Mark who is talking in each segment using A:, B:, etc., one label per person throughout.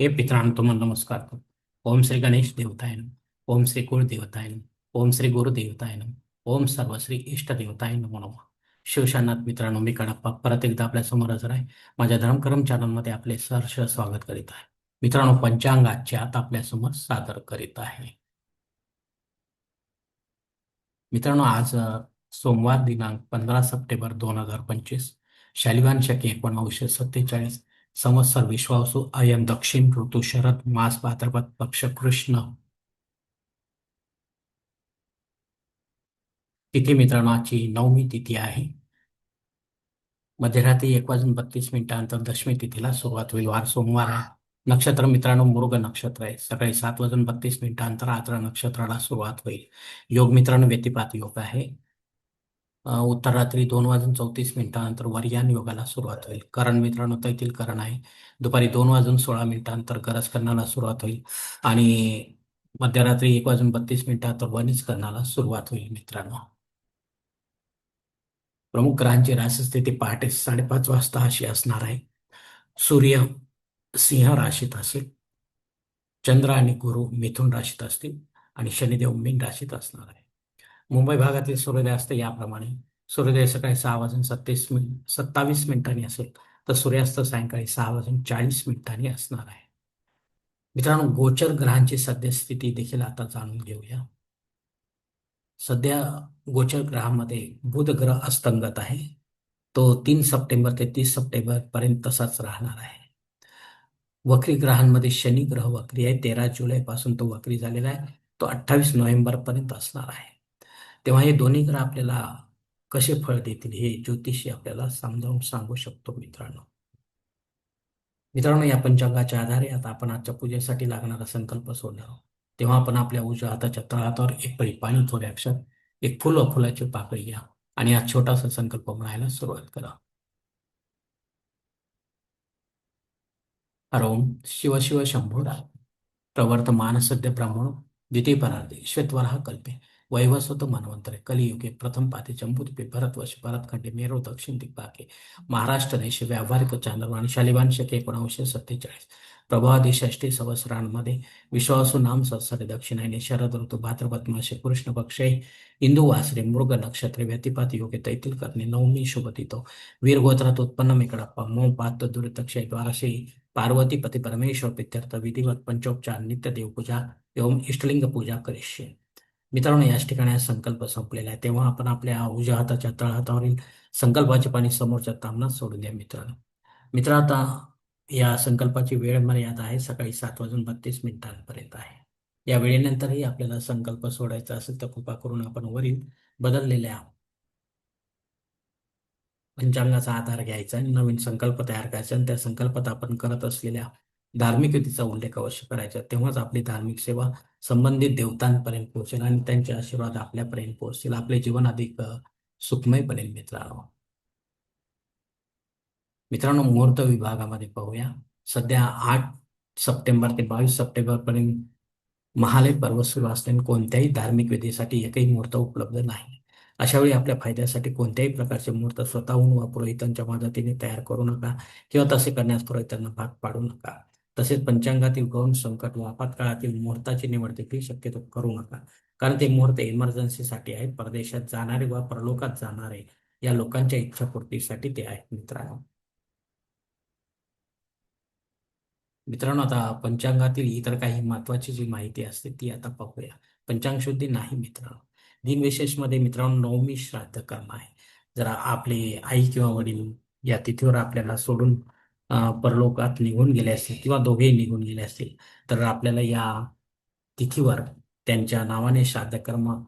A: हे पितरांनो तुम्हाला नमस्कार ओम श्री गणेश देवताय ओम श्री कुळ देवताय ओम श्री गुरु देवताय ओम सर्व श्री इष्ट देवताय नमो नमः. शिवशानाथ मित्रांनो मी कडप्पा परत एकदा आपल्यासमोर हजर आहे. माझ्या धर्मकर्म चॅनलमध्ये आपले सहर्ष स्वागत करीत आहे. मित्रांनो पंचांगाचे आता आपल्यासमोर सादर करीत आहे. मित्रांनो आज सोमवार दिनांक पंधरा सप्टेंबर दोन हजार पंचवीस शालिवान शके एकोणावीसशे सत्तेचाळीस संवत्सर विश्वासू अयम दक्षिण ऋतु शरद मास भाद्रपद पक्ष कृष्ण. तिथी मित्रांनो नवमी तिथी आहे. मध्यरात्री एक वाजून बत्तीस मिनिटानंतर दशमी तिथीला सुरुवात होईल. वार सोमवार आहे. नक्षत्र मित्रांनो मृग नक्षत्र आहे. सकाळी सात वाजून बत्तीस मिनिटानंतर आद्र नक्षत्राला सुरुवात होईल. योग मित्रांनो व्यतिपात योग आहे. उत्तर रात्री दोन वाजून चौतीस मिनिटानंतर वरियान योगाला सुरुवात होईल. करण मित्रांनो तैतील करण आहे. दुपारी दोन वाजून सोळा मिनिटानंतर गरज करण्याला सुरुवात होईल. आणि मध्यरात्री एक वाजून बत्तीस मिनिटानंतर वनिज करण्याला सुरुवात होईल मित्रांनो. प्रमुख ग्रहांची राशस्थिती पहाटे साडेपाच वाजता अशी असणार आहे. सूर्य सिंह राशीत असेल. चंद्र आणि गुरु मिथुन राशीत असतील. आणि शनिदेव मीन राशीत असणार आहे. मुंबई भागातील सूर्योदय असते याप्रमाणे. सूर्योदय सकाळी सहा वाजून सत्तीस मिनिट सत्तावीस मिनिटांनी असेल तर सूर्यास्त सायंकाळी सहा वाजून चाळीस मिनिटांनी असणार आहे. मित्रांनो गोचर ग्रहांची सद्यस्थिती देखील आता जाणून घेऊया. सध्या गोचर ग्रहामध्ये बुध ग्रह अस्तंगत आहे. तो तीन सप्टेंबर ते तीस सप्टेंबर पर्यंत तसाच राहणार आहे. वक्री ग्रहांमध्ये शनी ग्रह वक्री आहे. तेरा जुलै पासून तो वक्री झालेला आहे. तो अठ्ठावीस नोव्हेंबर पर्यंत असणार आहे. तेव्हा हे दोन्ही ग्रह आपल्याला कसे फळ देतील हे ज्योतिषी आपल्याला समजावून सांगू शकतो मित्रांनो. मित्रांनो या पंचांगाच्या आधारे आता आपण आजच्या पूजेसाठी लागणारा संकल्प सोडणार आहोत. तेव्हा आपण आपल्या उजव्या हाताच्या तळातावर एक पळी पाणी थोडे अक्षर एक फुल व फुलाची पाकळी घ्या आणि हा छोटासा संकल्प म्हणायला सुरुवात करा. हरोम शिव शिव शंभोरा प्रवर्तमान सद्य ब्राह्मण द्वितीय परार्धे हा कल्पे. वैवस्वत मनवंतरे कलियुगे प्रथम पाते जंबूद्वीपे भरतवर्ष भरतखंडे मेरो दक्षिण दिग्भागे महाराष्ट्र देश व्यावहारिक चांद्रवाणी शालिवान शके सत्तेचाळीस प्रभादी षष्टी सहस्रांमध्ये विश्वासू नाम सत्सरे दक्षिणायने शरद ऋतू भाद्रपद मासे कृष्ण पक्षे इंदू वासरे मृग नक्षत्रे व्यतिपात योगे तैतील करणे नवमी शुभतितो वीरगोत्रात उत्पन्न मेकडप्पा मो पात दुर्दक्षय द्वारशे पार्वती पती परमेश्वर पित्यर्थ विधिवत पंचोपचार नित्य देवपूजा एवं इष्टलिंग पूजा करिष्ये। मित्रांनो याच ठिकाणी हा संकल्प संपलेला आहे. तेव्हा आपण आपल्या उजव्या हाताच्या तळहातावरील संकल्पाचे पाणी समोरच्या तामनात सोडून द्या मित्रांनो. मित्र आता या संकल्पाची वेळ मर्यादा आहे सकाळी सात वाजून बत्तीस मिनिटांपर्यंत आहे. या वेळेनंतरही आपल्याला संकल्प सोडायचा असेल तर कृपा करून आपण वरील बदललेल्या पंचांगाचा आधार घ्यायचा आणि नवीन संकल्प तयार करायचा आणि त्या संकल्पात आपण करत असलेल्या धार्मिक विधीचा उल्लेख अवश्य करायचा. तेव्हाच आपली धार्मिक सेवा संबंधित देवतांपर्यंत पोहोचेल आणि त्यांचे आशीर्वाद आपल्यापर्यंत पोहोचतील. आपले जीवन अधिक सुखमय बनेल मित्रांनो मित्रांनो मुहूर्त विभागामध्ये पाहूया. सध्या आठ सप्टेंबर ते बावीस सप्टेंबर पर्यंत महालय पर्व सुरू असल्याने कोणत्याही धार्मिक विधीसाठी एकही मुहूर्त उपलब्ध नाही. अशा वेळी आपल्या फायद्यासाठी कोणत्याही प्रकारचे मुहूर्त स्वतःहून वा पुरोहितांच्या मदतीने तयार करू नका किंवा तसे करण्यास पुरोहितांना भाग पाडू नका. तसेच पंचांगातील गौण संकट व आपत्काळातील मुहूर्ताची निवड देखील शक्यतो करू नका. कारण ते मुहूर्त इमर्जन्सीसाठी आहेत. परदेशात जाणारे व परलोकात जाणारे या लोकांच्या इच्छापूर्तीसाठी ते आहेत मित्रांनो. मित्रांनो आता पंचांगातील इतर काही महत्वाची जी माहिती असते ती आता पाहूया. पंचांग शुद्धी नाही मित्रांनो. दिनविशेषमध्ये मित्रांनो नवमी श्राद्ध कर्म आहे. जरा आपले आई किंवा वडील या तिथीवर आपल्याला सोडून परलोकात निघून गेले असतील किंवा दोघेही निघून गेले असतील तर आपल्याला या तिथीवर त्यांच्या नावाने श्राद्धकर्म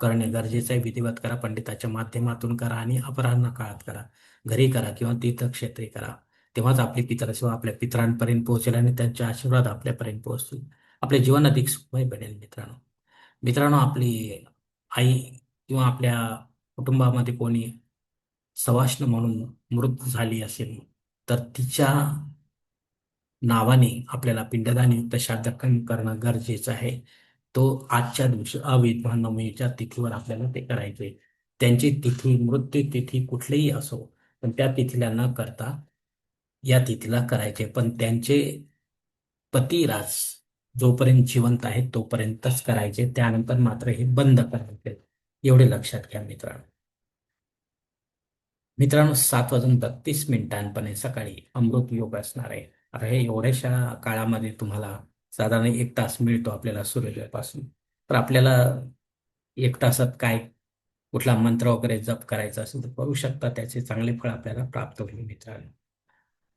A: करणे गरजेचं आहे. विधिवत करा पंडिताच्या माध्यमातून करा आणि अपराह्न काळात करा. घरी करा किंवा तीर्थक्षेत्री करा. तेव्हाच आपली पितरसेवा आपल्या पितरांपर्यंत पोहोचेल आणि त्यांचे आशीर्वाद आपल्यापर्यंत पोहोचतील. आपले जीवन अधिक सुखमय बनेल मित्रांनो. मित्रांनो आपली आई किंवा आपल्या कुटुंबामध्ये कोणी सवाष्ण म्हणून मृत झाली असेल तर तिच्या नावाने आपल्याला पिंडदानयुक्त श्राद्धकर्म करणं गरजेचं आहे. तो आजच्या दिवशी अविद्वान नवमीच्या तिथीवर आपल्याला ते करायचे त्यांची तिथी मृत्यू तिथी कुठलीही असो पण त्या तिथीला न करता या तिथीला करायचे. पण त्यांचे पतिराज जोपर्यंत जिवंत आहे तोपर्यंतच करायचे. त्यानंतर मात्र हे बंद करायचे. एवढे लक्षात घ्या मित्रांनो. मित्रांनो सात वाजून बत्तीस मिनिटांपणे सकाळी अमृत योग असणार आहे. आता हे एवढ्याशा काळामध्ये तुम्हाला साधारण एक तास मिळतो आपल्याला सूर्योदयापासून. तर आपल्याला एक तासात काय कुठला मंत्र वगैरे जप करायचा असेल तर करू शकता. त्याचे चांगले फळ आपल्याला प्राप्त होईल मित्रांनो.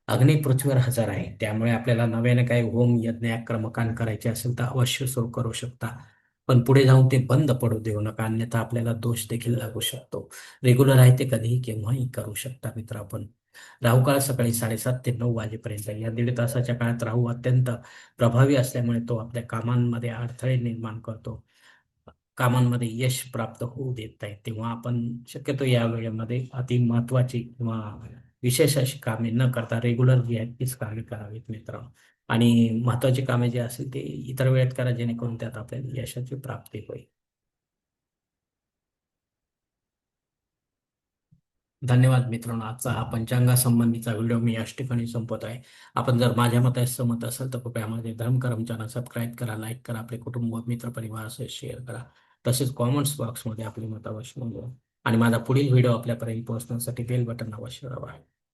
A: अग्नी पृथ्वीवर हजर आहे. त्यामुळे आपल्याला नव्याने काही होम यज्ञ क्रमकांड करायचे असेल तर अवश्य सुरू करू शकता. पण पुढे जाऊन ते बंद पडू देऊ नका. अन्यथा आपल्याला दोष देखील लागू शकतो. रेग्युलर आहे ते कधीही केव्हाही करू शकता मित्र आपण. राहू काळ सकाळी साडेसात ते नऊ वाजेपर्यंत. या दीड तासाच्या काळात राहू अत्यंत प्रभावी असल्यामुळे तो आपल्या कामांमध्ये अडथळे निर्माण करतो. कामांमध्ये यश प्राप्त होऊ देत नाही. तेव्हा आपण शक्यतो या वेळेमध्ये अति महत्वाची किंवा विशेष अशी कामे न करता रेग्युलर जी आहेत तीच कामे करावीत मित्र. आणि महत्वाची कामे जी असतील ते इतर वेळेत करा जेणेकरून त्यात आपल्याला यशाची प्राप्ती होईल. धन्यवाद मित्रांनो. आजचा हा पंचांगा संबंधीचा व्हिडिओ मी याच ठिकाणी संपत आहे. आपण जर माझ्या मताशी सहमत असाल तर कृपया माझे धर्मकरम चॅनल सबस्क्राईब करा लाईक करा आपले कुटुंब मित्र परिवार असे शेअर करा. तसेच कॉमेंट्स बॉक्समध्ये आपली मत अवश्य नोंदवा. आणि माझा पुढील व्हिडिओ आपल्यापर्यंत पोहोचण्यासाठी बेल बटन अवश्य दाबा.